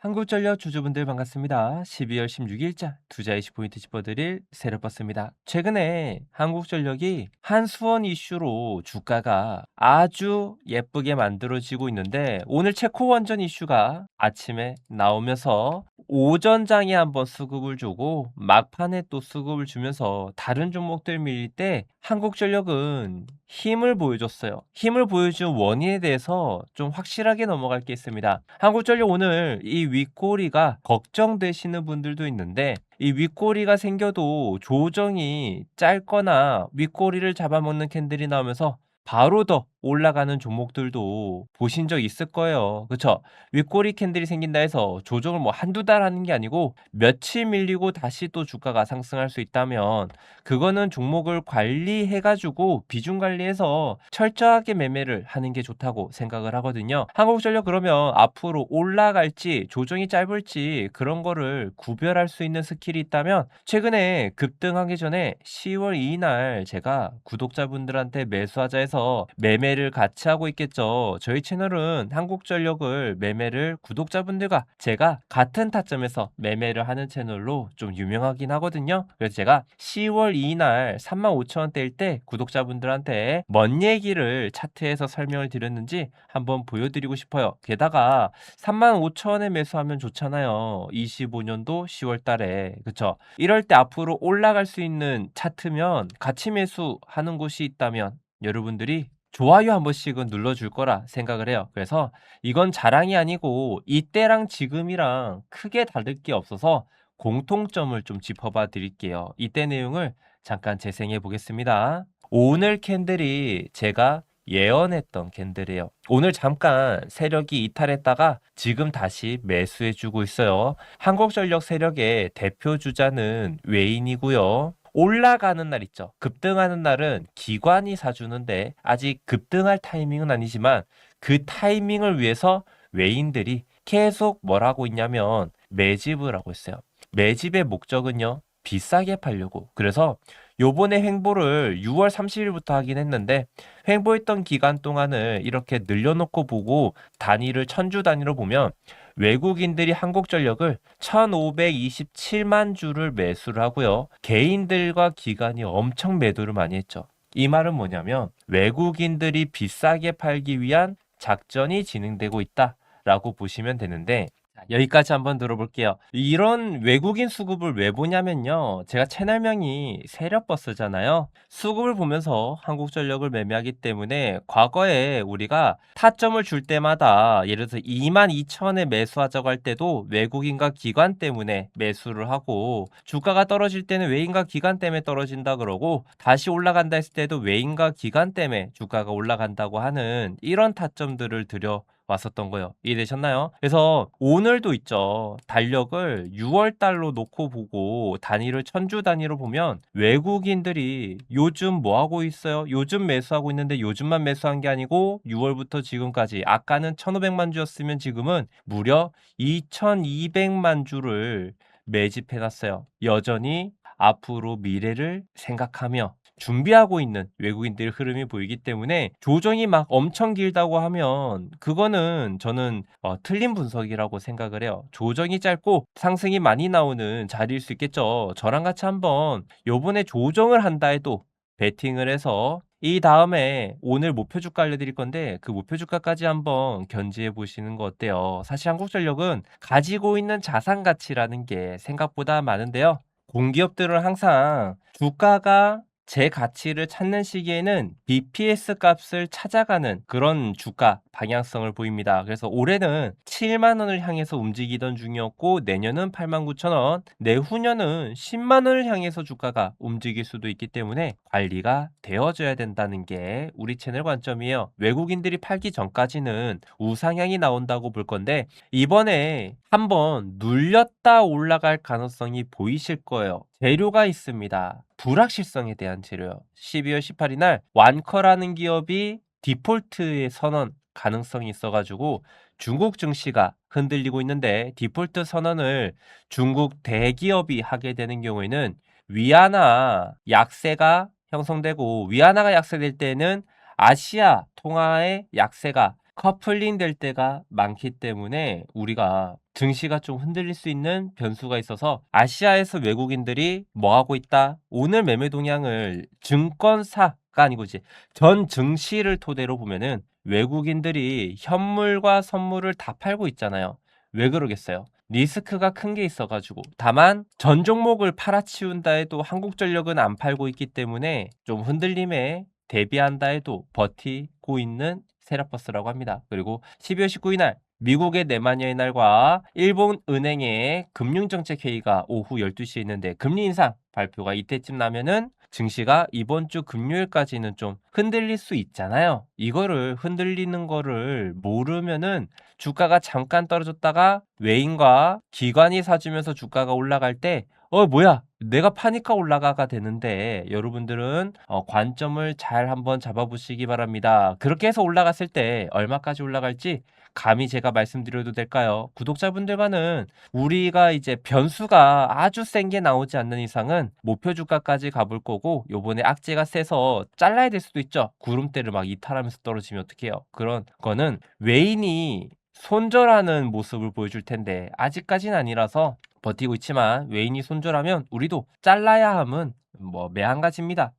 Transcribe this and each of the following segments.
한국전력 주주분들 반갑습니다. 12월 16일자 투자 이슈 포인트 짚어드릴 세력버스입니다. 최근에 한국전력이 한수원 이슈로 주가가 아주 예쁘게 만들어지고 있는데 오늘 체코원전 이슈가 아침에 나오면서 오전장에 한번 수급을 주고 막판에 또 수급을 주면서 다른 종목들 밀릴 때 한국전력은 힘을 보여줬어요. 힘을 보여준 원인에 대해서 좀 확실하게 넘어갈 게 있습니다. 한국전력 오늘 이 윗꼬리가 걱정되시는 분들도 있는데 이 윗꼬리가 생겨도 조정이 짧거나 윗꼬리를 잡아먹는 캔들이 나오면서 바로 더 올라가는 종목들도 보신 적 있을 거예요. 그쵸? 윗꼬리 캔들이 생긴다 해서 조정을 뭐 한두 달 하는 게 아니고 며칠 밀리고 다시 또 주가가 상승할 수 있다면 그거는 종목을 관리해가지고 비중 관리해서 철저하게 매매를 하는 게 좋다고 생각을 하거든요. 한국전력 그러면 앞으로 올라갈지 조정이 짧을지 그런 거를 구별할 수 있는 스킬이 있다면 최근에 급등하기 전에 10월 2일 날 제가 구독자분들한테 매수하자 해서 매매 매매를 같이 하고 있겠죠. 저희 채널은 한국전력을 매매를 구독자분들과 제가 같은 타점에서 매매를 하는 채널로 좀 유명하긴 하거든요. 그래서 제가 10월 2일 날 35,000원대일 때 구독자분들한테 뭔 얘기를 차트에서 설명을 드렸는지 한번 보여드리고 싶어요. 게다가 35,000원에 매수하면 좋잖아요. 25년도 10월 달에. 그쵸? 이럴 때 앞으로 올라갈 수 있는 차트면 같이 매수하는 곳이 있다면 여러분들이 좋아요 한 번씩은 눌러줄 거라 생각을 해요. 그래서 이건 자랑이 아니고 이때랑 지금이랑 크게 다를 게 없어서 공통점을 좀 짚어봐 드릴게요. 이때 내용을 잠깐 재생해 보겠습니다. 오늘 캔들이 제가 예언했던 캔들이에요. 오늘 잠깐 세력이 이탈했다가 지금 다시 매수해주고 있어요. 한국전력 세력의 대표 주자는 외인이고요. 올라가는 날 있죠. 급등하는 날은 기관이 사주는데 아직 급등할 타이밍은 아니지만 그 타이밍을 위해서 외인들이 계속 뭘 하고 있냐면 매집을 하고 있어요. 매집의 목적은요. 비싸게 팔려고. 그래서 요번에 횡보를 6월 30일부터 하긴 했는데 횡보했던 기간 동안을 이렇게 늘려놓고 보고 단위를 천주 단위로 보면 외국인들이 한국전력을 1,527만 주를 매수를 하고요. 개인들과 기관이 엄청 매도를 많이 했죠. 이 말은 뭐냐면 외국인들이 비싸게 팔기 위한 작전이 진행되고 있다 라고 보시면 되는데 여기까지 한번 들어볼게요. 이런 외국인 수급을 왜 보냐면요. 제가 채널명이 세력버스잖아요. 수급을 보면서 한국전력을 매매하기 때문에 과거에 우리가 타점을 줄 때마다 예를 들어서 22,000원에 매수하자고 할 때도 외국인과 기관 때문에 매수를 하고 주가가 떨어질 때는 외인과 기관 때문에 떨어진다 그러고 다시 올라간다 했을 때도 외인과 기관 때문에 주가가 올라간다고 하는 이런 타점들을 들여 왔었던 거예요. 이해되셨나요? 그래서 오늘도 있죠. 달력을 6월 달로 놓고 보고 단위를 천주 단위로 보면 외국인들이 요즘 뭐 하고 있어요? 요즘 매수하고 있는데 요즘만 매수한 게 아니고 6월부터 지금까지 아까는 1,500만 주였으면 지금은 무려 2,200만 주를 매집해 놨어요. 여전히 앞으로 미래를 생각하며 준비하고 있는 외국인들의 흐름이 보이기 때문에 조정이 막 엄청 길다고 하면 그거는 저는 어, 틀린 분석이라고 생각을 해요. 조정이 짧고 상승이 많이 나오는 자리일 수 있겠죠. 저랑 같이 한번 요번에 조정을 한다 해도 베팅을 해서 이 다음에 오늘 목표 주가 알려드릴 건데 그 목표 주가까지 한번 견지해 보시는 거 어때요? 사실 한국전력은 가지고 있는 자산 가치라는 게 생각보다 많은데요. 공기업들은 항상 주가가 제 가치를 찾는 시기에는 BPS 값을 찾아가는 그런 주가 방향성을 보입니다. 그래서 올해는 7만 원을 향해서 움직이던 중이었고 내년은 8만 9천 원, 내후년은 10만 원을 향해서 주가가 움직일 수도 있기 때문에 관리가 되어져야 된다는 게 우리 채널 관점이에요. 외국인들이 팔기 전까지는 우상향이 나온다고 볼 건데 이번에 한번 눌렸다 올라갈 가능성이 보이실 거예요. 재료가 있습니다. 불확실성에 대한 재료요. 12월 18일 날 완커라는 기업이 디폴트의 선언 가능성이 있어가지고 중국 증시가 흔들리고 있는데 디폴트 선언을 중국 대기업이 하게 되는 경우에는 위안화 약세가 형성되고 위안화가 약세될 때는 아시아 통화의 약세가 커플링 될 때가 많기 때문에 우리가 증시가 좀 흔들릴 수 있는 변수가 있어서 아시아에서 외국인들이 뭐 하고 있다? 오늘 매매 동향을 증권사 가 아니고 이제 전 증시를 토대로 보면은 외국인들이 현물과 선물을 다 팔고 있잖아요. 왜 그러겠어요? 리스크가 큰 게 있어가지고 다만 전 종목을 팔아치운다 해도 한국전력은 안 팔고 있기 때문에 좀 흔들림에 대비한다 해도 버티고 있는 세라버스라고 합니다. 그리고 12월 19일 날 미국의 네마니아의 날과 일본 은행의 금융정책 회의가 오후 12시에 있는데 금리 인상 발표가 이때쯤 나면은 증시가 이번 주 금요일까지는 좀 흔들릴 수 있잖아요. 이거를 흔들리는 거를 모르면은 주가가 잠깐 떨어졌다가 외인과 기관이 사주면서 주가가 올라갈 때 어, 뭐야? 내가 파니까 올라가가 되는데 여러분들은 어, 관점을 잘 한번 잡아보시기 바랍니다. 그렇게 해서 올라갔을 때 얼마까지 올라갈지 감히 제가 말씀드려도 될까요? 구독자분들과는 우리가 이제 변수가 아주 센 게 나오지 않는 이상은 목표 주가까지 가볼 거고 요번에 악재가 세서 잘라야 될 수도 있죠. 구름대를 막 이탈하면서 떨어지면 어떡해요? 그런 거는 외인이 손절하는 모습을 보여줄 텐데 아직까지는 아니라서 버티고 있지만 외인이 손절하면 우리도 잘라야 함은 뭐 매한가지입니다.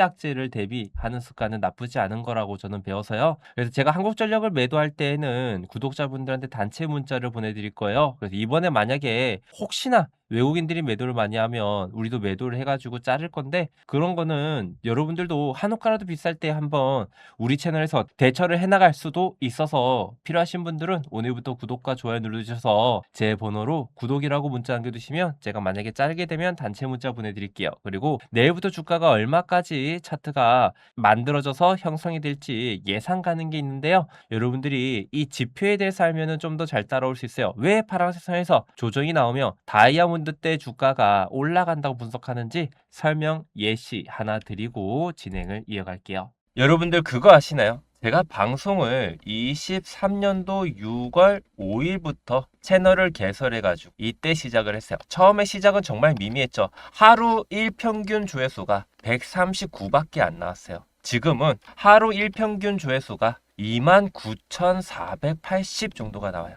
악재를 대비하는 습관은 나쁘지 않은 거라고 저는 배워서요. 그래서 제가 한국전력을 매도할 때에는 구독자분들한테 단체 문자를 보내드릴 거예요. 그래서 이번에 만약에 혹시나 외국인들이 매도를 많이 하면 우리도 매도를 해가지고 자를 건데 그런 거는 여러분들도 한옥가라도 비쌀 때 한번 우리 채널에서 대처를 해나갈 수도 있어서 필요하신 분들은 오늘부터 구독과 좋아요 눌러주셔서 제 번호로 구독이라고 문자 남겨두시면 제가 만약에 자르게 되면 단체 문자 보내드릴게요. 그리고 내일부터 주가가 얼마까지 차트가 만들어져서 형성이 될지 예상 가는 게 있는데요. 여러분들이 이 지표에 대해서 알면 은 좀 더 잘 따라올 수 있어요. 왜 파란색 선에서 조정이 나오며 다이아몬드 다이아몬드 때 주가가 올라간다고 분석하는지 설명 예시 하나 드리고 진행을 이어갈게요. 여러분들 그거 아시나요? 제가 방송을 23년도 6월 5일부터 채널을 개설해가지고 이때 시작을 했어요. 처음에 시작은 정말 미미했죠. 하루 일평균 조회수가 139밖에 안 나왔어요. 지금은 하루 일평균 조회수가 29,480 정도가 나와요.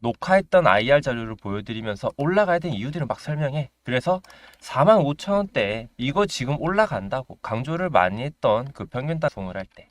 녹화했던 IR 자료를 보여드리면서 올라가야 되는 이유들을 막 설명해. 그래서 4만 5천 원대 이거 지금 올라간다고 강조를 많이 했던 그 평균 단송을 할 때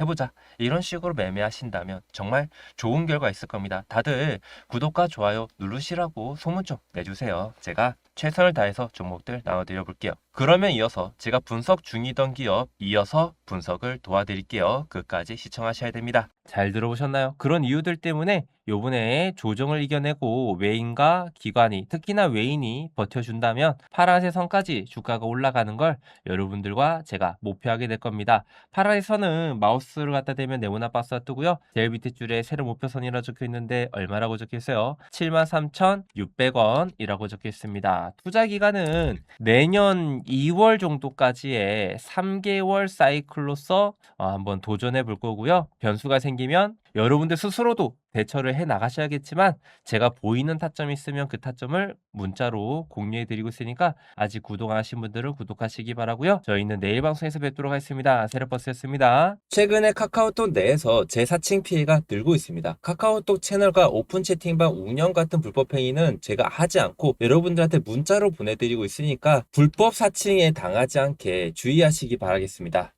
해보자. 이런 식으로 매매하신다면 정말 좋은 결과 있을 겁니다. 다들 구독과 좋아요 누르시라고 소문 좀 내주세요. 제가 최선을 다해서 종목들 나눠드려 볼게요. 그러면 이어서 제가 분석 중이던 기업 이어서 분석을 도와드릴게요. 끝까지 시청하셔야 됩니다. 잘 들어보셨나요? 그런 이유들 때문에 요번에 조정을 이겨내고 외인과 기관이 특히나 외인이 버텨준다면 파란색 선까지 주가가 올라가는 걸 여러분들과 제가 목표하게 될 겁니다. 파란색 선은 마우스를 갖다 대면 네모난 박스가 뜨고요. 제일 밑에 줄에 세로 목표선이라고 적혀 있는데 얼마라고 적혀 있어요? 73,600원이라고 적혀 있습니다. 투자 기간은 내년 2월 정도까지의 3개월 사이클로서 어, 한번 도전해 볼 거고요. 변수가 생기면 여러분들 스스로도 대처를 해 나가셔야겠지만 제가 보이는 타점이 있으면 그 타점을 문자로 공유해 드리고 있으니까 아직 구독 안 하신 분들은 구독하시기 바라고요. 저희는 내일 방송에서 뵙도록 하겠습니다. 세르버스였습니다. 최근에 카카오톡 내에서 재사칭 피해가 늘고 있습니다. 카카오톡 채널과 오픈 채팅방 운영 같은 불법 행위는 제가 하지 않고 여러분들한테 문자로 보내드리고 있으니까 불법 사칭에 당하지 않게 주의하시기 바라겠습니다.